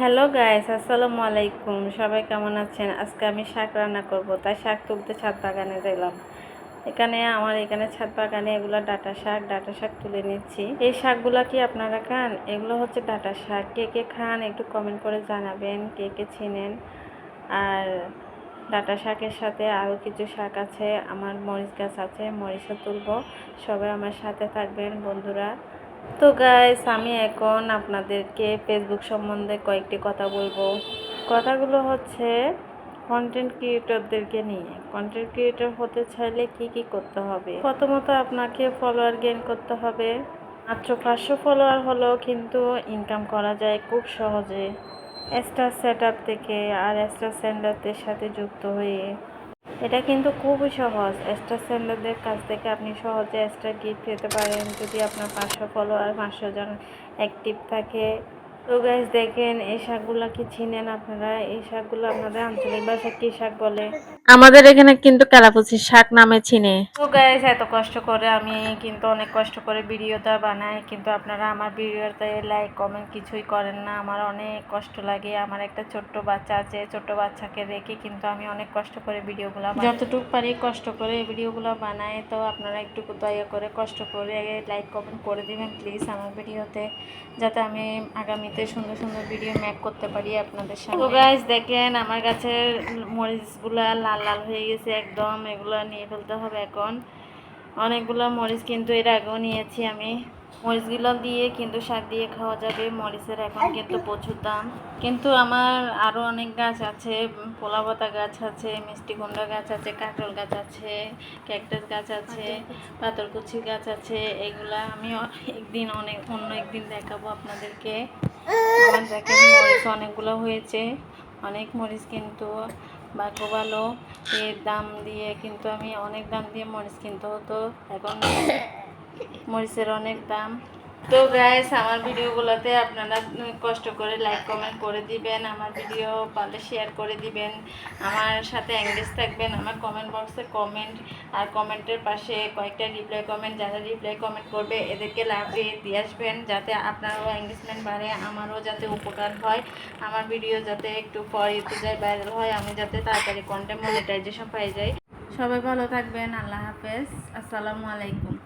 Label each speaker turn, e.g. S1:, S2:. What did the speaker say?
S1: Hello guys আসসালামু আলাইকুম সবাই কেমন আছেন? আজকে আমি শাক রান্না করব। তাই শাক তুলতে ছাদ বাগানে গেলাম এখানে আমার এখানে ছাদ বাগানে এগুলো ডাটা শাক ডাটা শাক তুলে নিচ্ছি। এই শাকগুলো কি আপনারা খান? এগুলো হচ্ছে ডাটা শাক। কে কে খান একটু কমেন্ট করে জানাবেন, কে কে চিনেন। আর ডাটা শাকের সাথে আরও কিছু শাক আছে। আমার মরিচ গাছ আছে, মরিচও তুলবো। সবাই আমার সাথে থাকবেন, বন্ধুরা। তো গাইস আমি এখন আপনাদেরকে ফেসবুক সম্বন্ধে কয়েকটি কথা বলব। কথাগুলো হচ্ছে কন্টেন্ট ক্রিয়েটরদেরকে নিয়ে। কন্টেন্ট ক্রিয়েটর হতে চাইলে কি কি করতে হবে? প্রথমত আপনাকে ফলোয়ার গেইন করতে হবে। মাত্র পাঁচশো ফলোয়ার হলেও কিন্তু ইনকাম করা যায় খুব সহজে। স্টার সেট থেকে আর স্টার সেন্ডারদের সাথে যুক্ত হয়ে এটা কিন্তু খুবই সহজ। স্টার সেন্ডারদের কাছ থেকে আপনি সহজে স্টার গিফট পেতে পারেন। যদি আপনার পাঁচশো ফলোয়ার পাঁচশো জন অ্যাক্টিভ থাকে তো গাইজ দেখেন এই শাকগুলো কি চিনেন আপনারা? এই শাকগুলো আপনাদের আঞ্চলিক ভাষা কি শাক বলে?
S2: আমাদের এখানে কিন্তু কালাপুচি শাক নামে চিনে।
S1: তো গাইজ এত কষ্ট করে আমি কিন্তু অনেক কষ্ট করে ভিডিওটা বানাই কিন্তু আপনারা আমার ভিডিওতে লাইক কমেন্ট কিছুই করেন না। আমার অনেক কষ্ট লাগে। আমার একটা ছোট্ট বাচ্চা আছে ছোট্ট বাচ্চাকে রেখে কিন্তু আমি অনেক কষ্ট করে ভিডিওগুলো যতটুকু পারি কষ্ট করে এই ভিডিওগুলো বানাই। তো আপনারা একটু দয়া করে কষ্ট করে লাইক কমেন্ট করে দিবেন প্লিজ আমার ভিডিওতে যাতে আমি আগামীতে সুন্দর সুন্দর ভিডিও মেক করতে পারি আপনাদের তো গাইজ দেখেন, আমার কাছে মরিচগুলো লাল লাল হয়ে গেছে একদম, এগুলো নিয়ে ফেলতে হবে এখন। অনেকগুলো মরিচ কিন্তু এর আগেও নিয়েছি আমি। মরিচগুলো দিয়ে কিন্তু শাক দিয়ে খাওয়া যাবে। মরিচের এখন কিন্তু প্রচুর দাম। কিন্তু আমার আরও অনেক গাছ আছে পোলাপাতা গাছ আছে মিষ্টি কুমড়া গাছ আছে কাঁকরোল গাছ আছে ক্যাকটাস গাছ আছে পাথরকুচি গাছ আছে এগুলা আমি একদিন অনেক অন্য একদিন দেখাবো আপনাদেরকে। আমার দেখেন মরিচ অনেকগুলো হয়েছে। অনেক মরিচ কিন্তু ভাগ্য ভালো। এর দাম দিয়ে কিন্তু আমি অনেক দাম দিয়ে মরিচ কিনতে হতো। এখন মরিচের অনেক দাম। তো গাইস আমার ভিডিওগুলোতে আপনারা কষ্ট করে লাইক কমেন্ট করে দিবেন, আমার ভিডিও পারলে শেয়ার করে দিবেন, আমার সাথে এঙ্গেজ থাকবেন, আমার কমেন্ট বক্সে কমেন্ট আর কমেন্টের পাশে কয়েকটা রিপ্লাই কমেন্ট যারা রিপ্লাই কমেন্ট করবে, এদেরকে লাভ দিয়ে আসবেন, যাতে আপনারও এঙ্গেজমেন্ট বাড়ে, আমারও যাতে উপকার হয়, আমার ভিডিও যাতে একটু পর পরে যায় ভাইরাল হয়, আমি যাতে তাড়াতাড়ি কন্টেন্ট মনিটাইজেশন পাই যাই। সবাই ভালো থাকবেন, আল্লাহ হাফেজ, আসসালামু আলাইকুম।